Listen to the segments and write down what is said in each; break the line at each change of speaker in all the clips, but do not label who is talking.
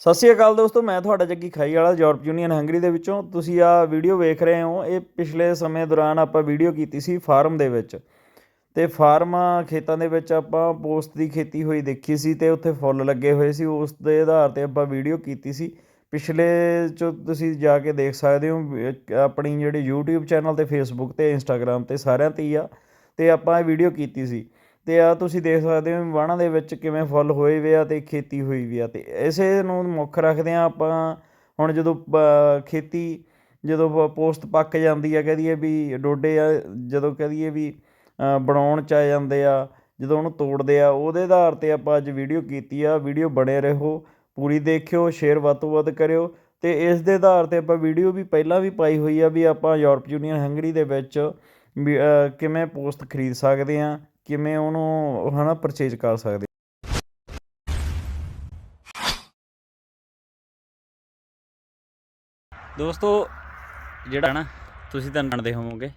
ਸਤਿ ਸ਼੍ਰੀ ਅਕਾਲ ਦੋਸਤੋ, ਮੈਂ ਤੁਹਾਡਾ ਜੱਗੀ ਖਾਈ ਵਾਲਾ ਯੂਰਪ ਯੂਨੀਅਨ ਹੰਗਰੀ ਦੇ ਵਿੱਚੋਂ। ਤੁਸੀਂ ਆ ਵੀਡੀਓ ਵੇਖ ਰਹੇ ਹੋ। ਇਹ ਪਿਛਲੇ ਸਮੇਂ ਦੌਰਾਨ ਆਪਾਂ ਵੀਡੀਓ ਕੀਤੀ ਸੀ ਫਾਰਮ ਦੇ ਵਿੱਚ। ਤੇ ਫਾਰਮ ਖੇਤਾਂ ਦੇ ਵਿੱਚ ਆਪਾਂ ਪੋਸਟ ਦੀ ਖੇਤੀ ਹੋਈ ਦੇਖੀ ਸੀ ਤੇ ਉੱਥੇ ਫੁੱਲ ਲੱਗੇ ਹੋਏ ਸੀ। ਉਸ ਦੇ ਆਧਾਰ ਤੇ ਆਪਾਂ ਵੀਡੀਓ ਕੀਤੀ ਸੀ। ਪਿਛਲੇ ਚ ਤੁਸੀਂ ਜਾ ਕੇ ਦੇਖ ਸਕਦੇ ਹੋ ਆਪਣੀ ਜਿਹੜੀ YouTube ਚੈਨਲ ਤੇ Facebook ਤੇ Instagram ਤੇ ਸਾਰਿਆਂ ਤੇ ਹੀ ਆ। ਤੇ ਆਪਾਂ ਇਹ ਵੀਡੀਓ ਕੀਤੀ ਸੀ। ਤੇ ਆ ਤੁਸੀਂ ਦੇਖ ਸਕਦੇ ਹੋ ਵਾਣਾ ਦੇ ਵਿੱਚ ਕਿਵੇਂ ਫੁੱਲ ਹੋਏ ਵੇ ਆ ਤੇ ਖੇਤੀ ਹੋਈ ਵੀ ਆ ਤੇ ਇਸੇ ਨੂੰ ਮੁੱਖ ਰੱਖਦੇ ਆ ਆਪਾਂ ਹੁਣ ਜਦੋਂ ਪ- ਖੇਤੀ ਜਦੋਂ ਪ- ਪੋਸਟ ਪੱਕ ਜਾਂਦੀ ਆ ਕਹਦੀਏ ਵੀ ਡੋਡੇ ਆ ਜਦੋਂ ਕਹਦੀਏ ਵੀ ਬਣਾਉਣ ਚ ਆ ਜਾਂਦੇ ਆ ਜਦੋਂ ਉਹਨੂੰ ਤੋੜਦੇ ਆ ਉਹਦੇ ਆਧਾਰ ਤੇ ਆਪਾਂ ਅੱਜ ਵੀਡੀਓ ਕੀਤੀ ਆ ਵੀਡੀਓ ਬਣੇ ਰਹੋ ਪੂਰੀ ਦੇਖਿਓ ਸ਼ੇਅਰ ਵੱਧ ਤੋਂ ਵੱਧ ਕਰਿਓ ਤੇ ਇਸ ਦੇ ਆਧਾਰ ਤੇ ਆਪਾਂ ਵੀਡੀਓ ਵੀ ਪਹਿਲਾਂ ਵੀ ਪਾਈ ਹੋਈ ਆ ਵੀ ਆਪਾਂ ਯੂਰਪ ਯੂਨੀਅਨ ਹੰਗਰੀ ਦੇ ਵਿੱਚ ਵੀ, ਕਿਵੇਂ ਪੋਸਟ ਖਰੀਦ ਸਕਦੇ ਆ ਕਿਵੇਂ ਉਹਨੂੰ ਹਨਾ ਪਰਚੇਜ ਕਰ ਸਕਦੇ
ਦੋਸਤੋ, ਜਿਹੜਾ ਨਾ ਤੁਸੀਂ ਤਾਂ ਜਾਣਦੇ ਹੋਵੋਗੇ,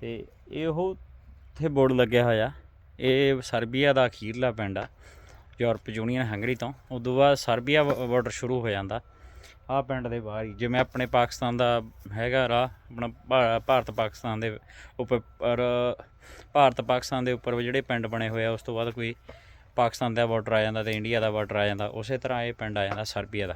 ਤੇ ਇਹ ਉਹ ਇੱਥੇ ਬੋਰਡ ਲੱਗਿਆ ਹੋਇਆ। ਇਹ ਸਰਬੀਆ ਦਾ ਅਖੀਰਲਾ ਪਿੰਡ ਆ, ਯੂਰਪ ਯੂਨੀਅਨ ਹੰਗਰੀ ਤੋਂ। ਉਦੋਂ ਬਾਅਦ ਸਰਬੀਆ ਬਾਰਡਰ ਸ਼ੁਰੂ ਹੋ ਜਾਂਦਾ। ਆਹ ਪਿੰਡ ਦੇ ਬਾਹਰ ਹੀ। ਜਿਵੇਂ ਆਪਣੇ ਪਾਕਿਸਤਾਨ ਦਾ ਹੈਗਾ ਰਾਹ, ਆਪਣਾ ਭਾ- ਭਾਰਤ ਪਾਕਿਸਤਾਨ ਦੇ ਉੱਪਰ ਭਾਰਤ ਪਾਕਿਸਤਾਨ ਦੇ ਉੱਪਰ ਜਿਹੜੇ ਪਿੰਡ ਬਣੇ ਹੋਏ ਆ, ਉਸ ਤੋਂ ਬਾਅਦ ਕੋਈ ਪਾਕਿਸਤਾਨ ਦਾ ਬਾਰਡਰ ਆ ਜਾਂਦਾ ਤੇ ਇੰਡੀਆ ਦਾ ਬਾਰਡਰ ਆ ਜਾਂਦਾ, ਉਸੇ ਤਰ੍ਹਾਂ ਇਹ ਪਿੰਡ ਆ ਜਾਂਦਾ ਸਰਬੀਆ ਦਾ।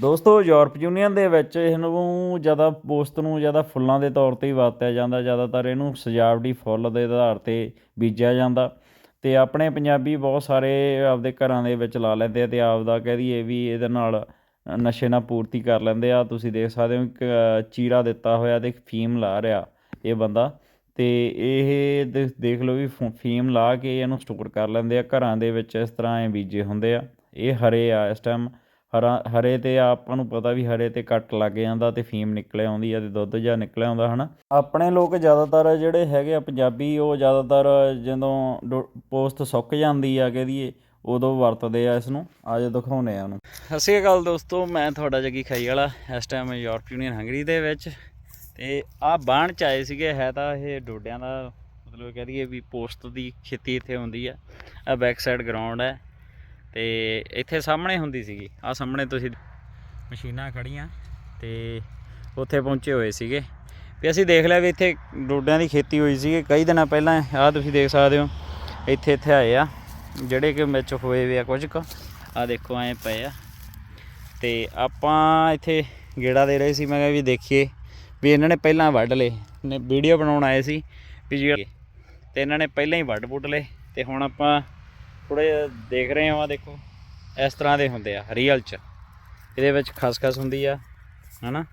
ਦੋਸਤੋ, ਯੂਰਪ ਯੂਨੀਅਨ ਦੇ ਵਿੱਚ ਇਹਨੂੰ ਜ਼ਿਆਦਾ ਪੋਸਤ ਨੂੰ ਜ਼ਿਆਦਾ ਫੁੱਲਾਂ ਦੇ ਤੌਰ ਤੇ ਹੀ ਵਰਤਿਆ ਜਾਂਦਾ, ਜ਼ਿਆਦਾਤਰ ਇਹਨੂੰ ਸਜਾਵਟੀ ਫੁੱਲ ਦੇ ਆਧਾਰ ਤੇ ਬੀਜਿਆ ਜਾਂਦਾ ਤੇ ਆਪਣੇ ਪੰਜਾਬੀ ਬਹੁਤ ਸਾਰੇ ਆਪਦੇ ਘਰਾਂ ਦੇ ਵਿੱਚ ਲਾ ਲੈਂਦੇ ਆ ਤੇ ਆਪਦਾ ਕਹਿ ਦਈਏ ਵੀ ਇਹਦੇ ਨਾਲ ਨਸ਼ੇ ਨਾਲ ਪੂਰਤੀ ਕਰ ਲੈਂਦੇ ਆ। ਤੁਸੀਂ ਦੇਖ ਸਕਦੇ ਹੋ ਇੱਕ ਚੀਰਾ ਦਿੱਤਾ ਹੋਇਆ ਤੇ ਫੀਮ ਲਾ ਰਿਹਾ ਇਹ ਬੰਦਾ। ਤੇ ਇਹ ਦੇ- ਦੇਖ ਲਓ ਵੀ ਫ- ਫੀਮ ਲਾ ਕੇ ਇਹਨੂੰ ਸਟੋਰ ਕਰ ਲੈਂਦੇ ਆ। ਘਰਾਂ ਦੇ ਵਿੱਚ ਇਸ ਤਰ੍ਹਾਂ ਇਹ ਬੀਜੇ ਹੁੰਦੇ ਆ। ਇਹ ਹਰੇ ਆ ਇਸ ਟਾਈਮ ਹਰਾ, ਹਰੇ ਤੇ ਆਪਾਂ ਨੂੰ ਪਤਾ ਵੀ ਹਰੇ ਤੇ ਕੱਟ ਲੱਗ ਜਾਂਦਾ ਤੇ ਫੀਮ ਨਿਕਲ ਆਉਂਦੀ ਆ ਤੇ ਦੁੱਧ ਜਾਂ ਨਿਕਲ ਆਉਂਦਾ, ਹਨਾ? ਆਪਣੇ ਲੋਕ ਜ਼ਿਆਦਾਤਰ ਜਿਹੜੇ ਹੈਗੇ ਆ ਪੰਜਾਬੀ, ਉਹ ਜ਼ਿਆਦਾਤਰ ਜਦੋਂ ਡੋ- ਪੋਸਟ ਸੁੱਕ ਜਾਂਦੀ ਆ ਕਹਦੀਏ ਉਦੋਂ ਵਰਤਦੇ ਆ ਇਸ ਨੂੰ ਅੱਜ ਦਿਖਾਉਨੇ ਆ ਉਹਨੂੰ।
ਸਤਿ ਸ਼੍ਰੀ ਅਕਾਲ ਦੋਸਤੋ, ਮੈਂ ਤੁਹਾਡਾ ਜੱਗੀ ਖਾਈ ਵਾਲਾ, ਇਸ ਟਾਈਮ ਯੂਰਪ ਯੂਨੀਅਨ ਹੰਗਰੀ ਦੇ ਵਿੱਚ। ਤੇ ਆ ਬਾਣ ਚ ਆਏ ਸੀਗੇ, ਹੈ ਤਾਂ ਇਹ ਡੋਡਿਆਂ ਦਾ ਮਤਲਬ ਕਹਿ ਦਈਏ ਵੀ ਪੋਸਟ ਦੀ ਖੇਤੀ ਇੱਥੇ ਹੁੰਦੀ ਆ। ਆ ਬੈਕ ਸਾਈਡ ਗਰਾਊਂਡ ਹੈ। ਤੇ ਇੱਥੇ ਸਾਹਮਣੇ ਹੁੰਦੀ ਸੀਗੀ ਆ ਸਾਹਮਣੇ ਤੁਸੀਂ ਮਸ਼ੀਨਾਂ ਖੜੀਆਂ ਤੇ ਉੱਥੇ ਪਹੁੰਚੇ ਹੋਏ ਸੀਗੇ। ਵੀ ਅਸੀਂ ਦੇਖ ਲਿਆ ਵੀ ਇੱਥੇ ਡੋਡਿਆਂ ਦੀ ਖੇਤੀ ਹੋਈ ਸੀਗੀ, ਕਈ ਦਿਨਾਂ ਪਹਿਲਾਂ, ਆਹ ਤੁਸੀਂ ਦੇਖ ਸਕਦੇ ਹੋ ਇੱਥੇ ਇੱਥੇ ਆਏ ਆ। ਜਿਹੜੇ ਕਿ ਵਿੱਚ ਹੋਏ ਵੇ ਆ ਕੁਝ ਕੁ ਆ ਦੇਖੋ ਐ ਪਏ ਆ। ਤੇ ਆਪਾਂ ਇੱਥੇ ਗੇੜਾ ਦੇ ਰਹੇ ਸੀ, ਮੈਂ ਕਿਹਾ ਵੀ ਦੇਖੀਏ ਵੀ ਇਹਨਾਂ ਨੇ ਪਹਿਲਾਂ ਵੱਢ ਲਏ। ਨੇ ਵੀਡੀਓ ਬਣਾਉਣ ਆਏ ਸੀ ਵੀ ਜੀ ਤੇ ਇਹਨਾਂ ਨੇ ਪਹਿਲਾਂ ਹੀ ਵੱਢ ਪੁੱਟ ਲਏ। ਤੇ ਹੁਣ ਆਪਾਂ ਥੋੜਾ ਜਿਹਾ ਦੇਖ ਰਹੇ ਹਾਂ ਆ ਦੇਖੋ, ਇਸ ਤਰ੍ਹਾਂ ਦੇ ਹੁੰਦੇ ਆ ਰੀਅਲ ਚ। ਇਹਦੇ ਵਿੱਚ ਖਸਖਸ ਹੁੰਦੀ ਆ, ਹਨਾ?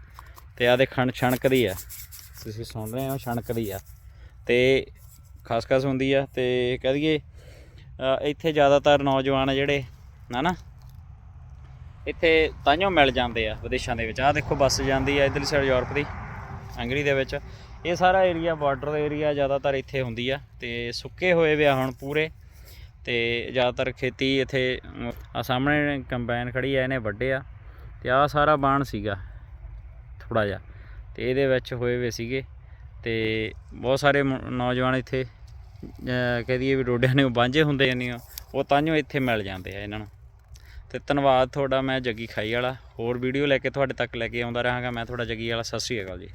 ਤੇ ਆ ਦੇ ਖਣ ਛਣਕਦੀ ਆ। ਤੁਸੀਂ ਸੁਣ ਰਹੇ ਹੋ, ਛਣਕਦੀ ਆ। ਤੇ ਖਸਖਸ ਹੁੰਦੀ ਆ, ਤੇ ਕਹਿ ਦਈਏ ਇੱਥੇ ਜ਼ਿਆਦਾਤਰ ਨੌਜਵਾਨ ਜਿਹੜੇ ਹਨਾ ਇੱਥੇ ਤਾਂਿਓ ਮਿਲ ਜਾਂਦੇ ਆ ਵਿਦੇਸ਼ਾਂ ਦੇ ਵਿੱਚ। ਆਹ ਦੇਖੋ ਬੱਸ ਜਾਂਦੀ ਆ ਇਧਰਲੀ ਸਾਈਡ ਯੂਰਪ ਦੀ ਹੰਗਰੀ ਦੇ ਵਿੱਚ। ਇਹ ਸਾਰਾ ਏਰੀਆ ਬਾਰਡਰ ਦਾ ਏਰੀਆ ਜ਼ਿਆਦਾਤਰ ਇੱਥੇ ਹੁੰਦੀ ਆ ਤੇ ਸੁੱਕੇ ਹੋਏ ਵੇ ਆ ਹੁਣ ਪੂਰੇ। ਤੇ ਜ਼ਿਆਦਾਤਰ ਖੇਤੀ ਇੱਥੇ ਆ ਸਾਹਮਣੇ ਕੰਬਾਈਨ ਖੜੀ ਆ, ਇਹਨੇ ਵੱਡੇ ਆ। ਤੇ ਆਹ ਸਾਰਾ ਬਾਣ ਸੀਗਾ ਥੋੜਾ ਜਿਹਾ। ਤੇ ਇਹਦੇ ਵਿੱਚ ਹੋਏ ਵੇ ਸੀਗੇ। ਤੇ ਬਹੁਤ ਸਾਰੇ ਨੌਜਵਾਨ ਇੱਥੇ ਅਹ ਕਹਿ ਦਈਏ ਵੀ ਡੋਡਿਆਂ ਨੂੰ ਬਾਂਝੇ ਹੁੰਦੇ ਨੇ ਉਹ ਤਾਂਿਓ ਇੱਥੇ ਮਿਲ ਜਾਂਦੇ ਆ ਇਹਨਾਂ ਨੂੰ। ਤੇ ਧੰਨਵਾਦ ਤੁਹਾਡਾ, ਮੈਂ ਜੱਗੀ ਖਾਈ ਵਾਲਾ, ਹੋਰ ਵੀਡੀਓ ਲੈ ਕੇ ਤੁਹਾਡੇ ਤੱਕ ਲੈ ਕੇ ਆਉਂਦਾ ਰਹਾਂਗਾ। ਮੈਂ ਤੁਹਾਡਾ ਜੱਗੀ ਵਾਲਾ, ਸਤਿ ਸ਼੍ਰੀ ਅਕਾਲ ਜੀ।